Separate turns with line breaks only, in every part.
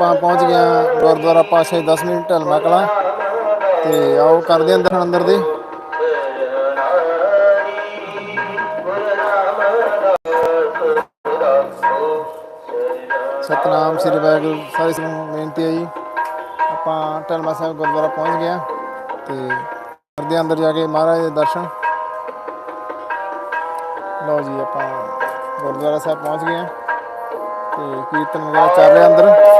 ਆਪਾਂ ਪਹੁੰਚ ਗਏ ਹਾਂ ਗੁਰਦੁਆਰਾ ਪਾਸ਼ਾ 10 ਮਿੰਟ ਢਲਮਾ ਕਲਾਂ। ਤੇ ਆਓ ਕਰਦੇ ਅੰਦਰ ਦਰਸ਼ਨ ਅੰਦਰ ਦੇ। ਸਤਨਾਮ ਸ੍ਰੀ ਵਾਹਿਗੁਰੂ, ਸਾਰੇ ਸਿੰਘ ਨੂੰ ਬੇਨਤੀ ਹੈ ਜੀ। ਆਪਾਂ ਢਲਮਾ ਸਾਹਿਬ ਗੁਰਦੁਆਰਾ ਪਹੁੰਚ ਗਏ ਹਾਂ ਤੇ ਕਰਦੇ ਅੰਦਰ ਜਾ ਕੇ ਮਹਾਰਾਜ ਦੇ ਦਰਸ਼ਨ। ਲਓ ਜੀ, ਆਪਾਂ ਗੁਰਦੁਆਰਾ ਸਾਹਿਬ ਪਹੁੰਚ ਗਏ ਹਾਂ ਤੇ ਕੀਰਤਨ ਵਗੈਰਾ ਚੱਲ ਰਿਹਾ ਅੰਦਰ।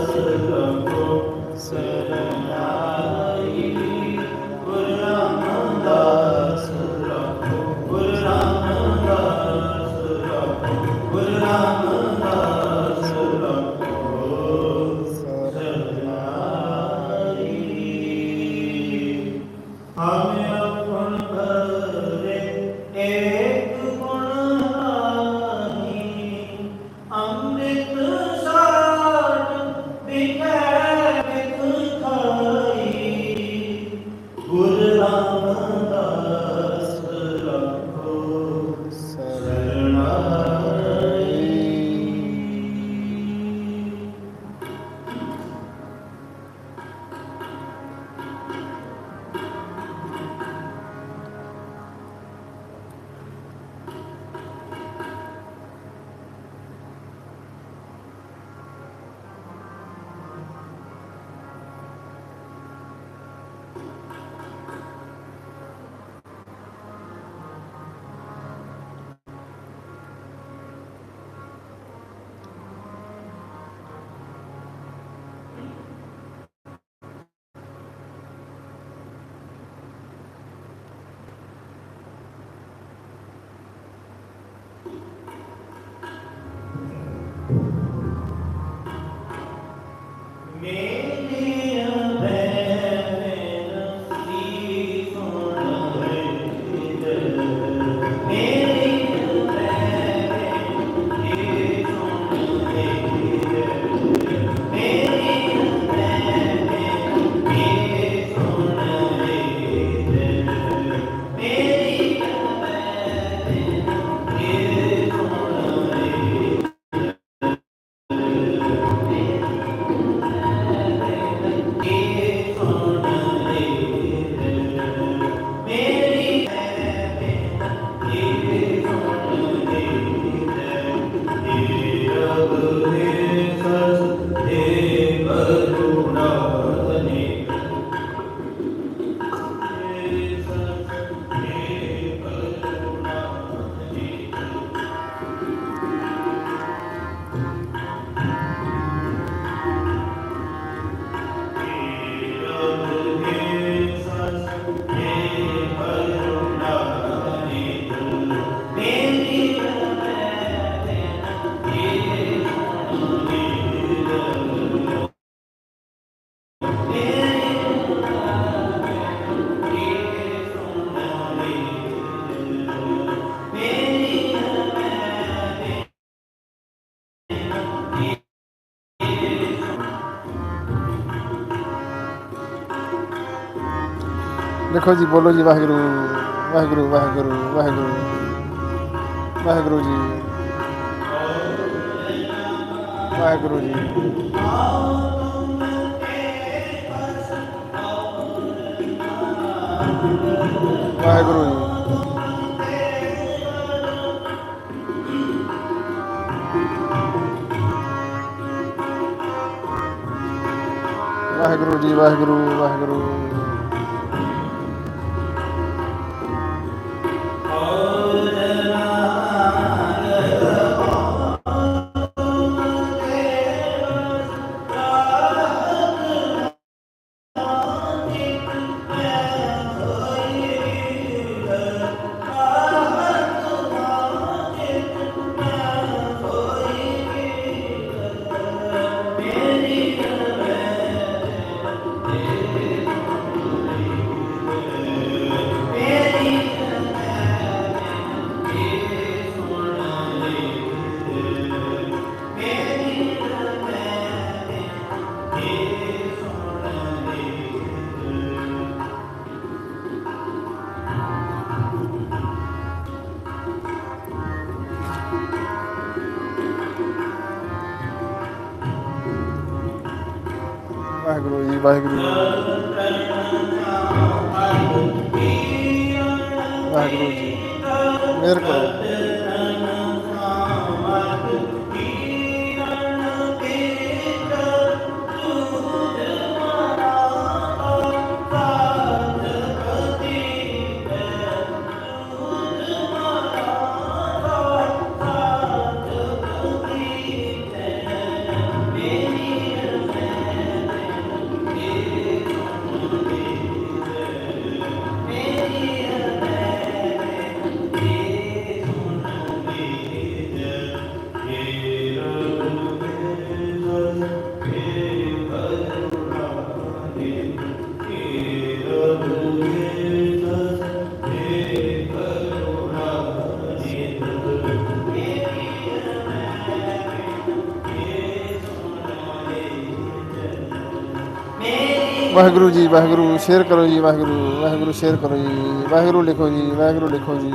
ਦੇਖੋ ਜੀ, ਬੋਲੋ ਜੀ, ਵਾਹਿਗੁਰੂ ਵਾਹਿਗੁਰੂ ਵਾਹਿਗੁਰੂ ਵਾਹਿਗੁਰੂ ਵਾਹਿਗੁਰੂ ਜੀ। ਵਾਹਿਗੁਰੂ ਜੀ। ਵਾਹਿਗੁਰੂ ਜੀ। ਵਾਹਿਗੁਰੂ ਜੀ, ਵਾਹਿਗੁਰੂ ਵਾਹਿਗੁਰੂ। ਵਾਹਿਗੁਰੂ ਜੀ ਵਾਹਿਗੁਰੂ ਜੀ ਵਾਹਿਗੁਰੂ ਜੀ ਮਿਹਰ ਕਰੋ। ਵਾਹਿਗੁਰੂ ਜੀ, ਵਾਹਿਗੁਰੂ, ਸ਼ੇਅਰ ਕਰੋ ਜੀ, ਵਾਹਿਗੁਰੂ ਵਾਹਿਗੁਰੂ, ਸ਼ੇਅਰ ਕਰੋ ਜੀ, ਵਾਹਿਗੁਰੂ ਲਿਖੋ ਜੀ, ਵਾਹਿਗੁਰੂ ਲਿਖੋ ਜੀ।